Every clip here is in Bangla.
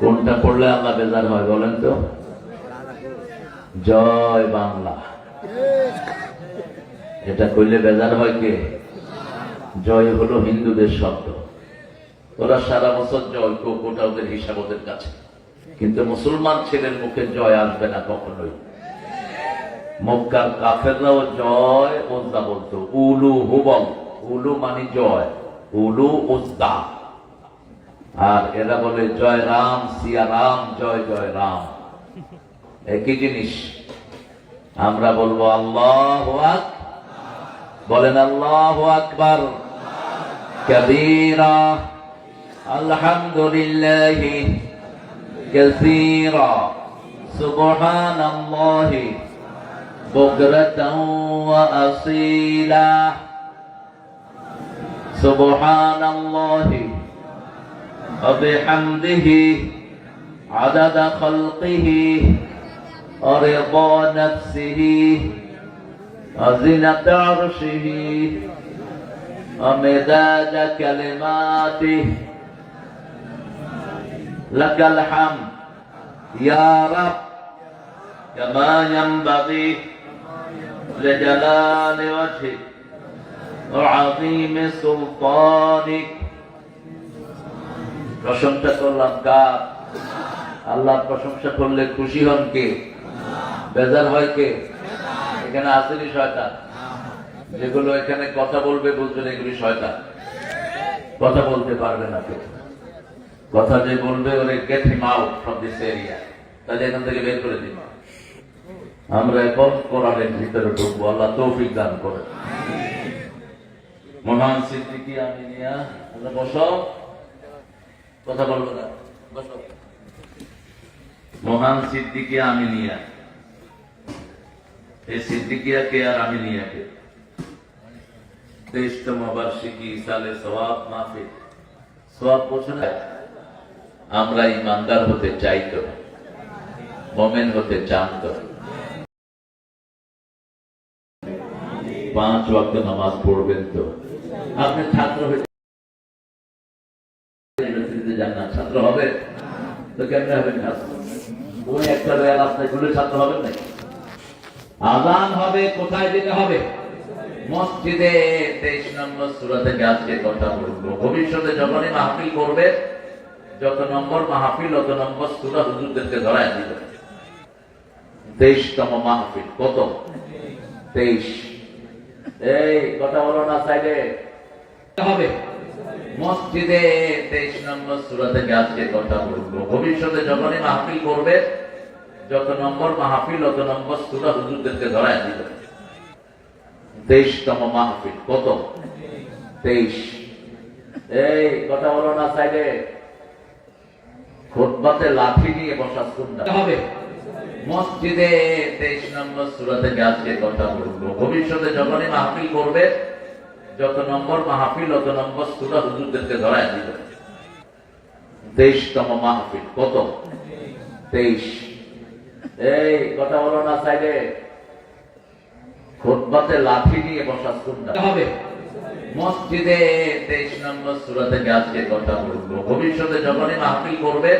কোনটা পড়লে আল্লাহ বেজার হয় বলেন তো? জয় বাংলা। এটা কইলে বেজার হয় কে? জয় হলো হিন্দুদের শব্দ। ওরা সারা বছর জয় কো- কোটা ওদের হিসাব ওদের কাছে। কিন্তু মুসলমান ছেলের মুখে জয় আসবে না কখনোই। মক্কার কাফেররাও জয়, ওজদা বলতো। উলু হুবল। উলু মানে জয়। উলু, ওজদা। আর এরা বলে জয় রাম সিয়া রাম জয় জয় রাম একই জিনিস আমরা বলবো আল্লাহ বলেন আল্লাহ আকবার كبيرا الحمد لله كثيرا سبحان الله بكرة وأصيلا سبحان الله وبحمده عدد خلقه ورضا نفسه وزنة عرشه ومداد كلماته. لك الحمد. يا رب. كما ينبغي لجلال وجهك وعظيم سلطانك প্রশংসা করলাম কার? আল্লাহ প্রশংসা করলে খুশি হন কে? বেজার হয় কে? এখানে আসেনি শয়তান। যেগুলো এখানে কথা বলবে বুঝবেন এগুলি শয়তান। কথা বলতে পারবে না কথা যে বলবে ওরে get him out from this area তাহলে এখান থেকে বের করে দিন। আমরা এখন কোরআনের ভিতরে ঢুকবো। আল্লাহ তৌফিক দান করে মহান সিদ্দিকি আমি নিয়া বসো। কথা বলব না। মহান সিদ্দিকি আমি নিয়া। এই সিদ্দিকিয়া কে আর আমি নিয়া কে? তেইশতম বার্ষিকী সালে সওয়াব মাহফিল। সওয়াব পৌঁছানো আমরা ইমানদার হতে চাই তো মোমেন হতে চান তো পাঁচ ওয়াক্ত নামাজ পড়বেন তো। আপনি ছাত্র হয়ে না, ছাত্র হবে তো কেমনে হবেন ওই একটা রয়্যাল রাস্তায় ঘুরে ছাত্র হবেন নাকি? আজান হবে, কোথায় দিতে হবে? মসজিদে। তেইশ নম্বর সুরা থেকে আজকে কথা বলব। ভবিষ্যতে যখনই মাহফিল করবে, যত নম্বর মাহফিল, অত নম্বর সুরা হুজুরদেরকে ধরায় দিবে। তেইশতম মাহফিল, কত? তেইশ। এই, কথা বলো না সাইডে। হবে। মসজিদে তেইশ নম্বর সুরা থেকে আজকে কথা বলব ভবিষ্যতে যখনই মাহফিল করবে যত নম্বর মাহফিল অত নম্বর সুরা হুজুরদেরকে ধরায় দিবে। তেইশতম মাহফিল কত? তেইশ। এই কথা বলো না সাইডে। খোদবাতে লাঠি নিয়ে বসা শুনতে হবে। মসজিদে তেইশ নম্বর সুরা থেকে আজকে কথা বলব ভবিষ্যতে যখনই মাহফিল করবে যত নম্বর মাহফিল অত নম্বর সুরা হুজুরদেরকে ধরায় দিবে তেইশতম মাহফিল কত? তেইশ। এই কথা বলো না সাইডে। খোদবাতে লাঠি নিয়ে বসা শুনতে হবে। মসজিদে তেইশ নম্বর সুরা থেকে আজকে কথা বলব ভবিষ্যতে যখনই মাহফিল করবে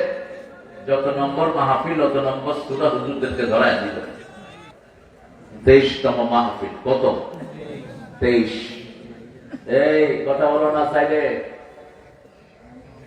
যত নম্বর মাহফিল অত নম্বর সুরা হুজুরদেরকে ধরায় দিবে তেইশতম মাহফিল কত? তেইশ। এই কথা বলো না সাইডে।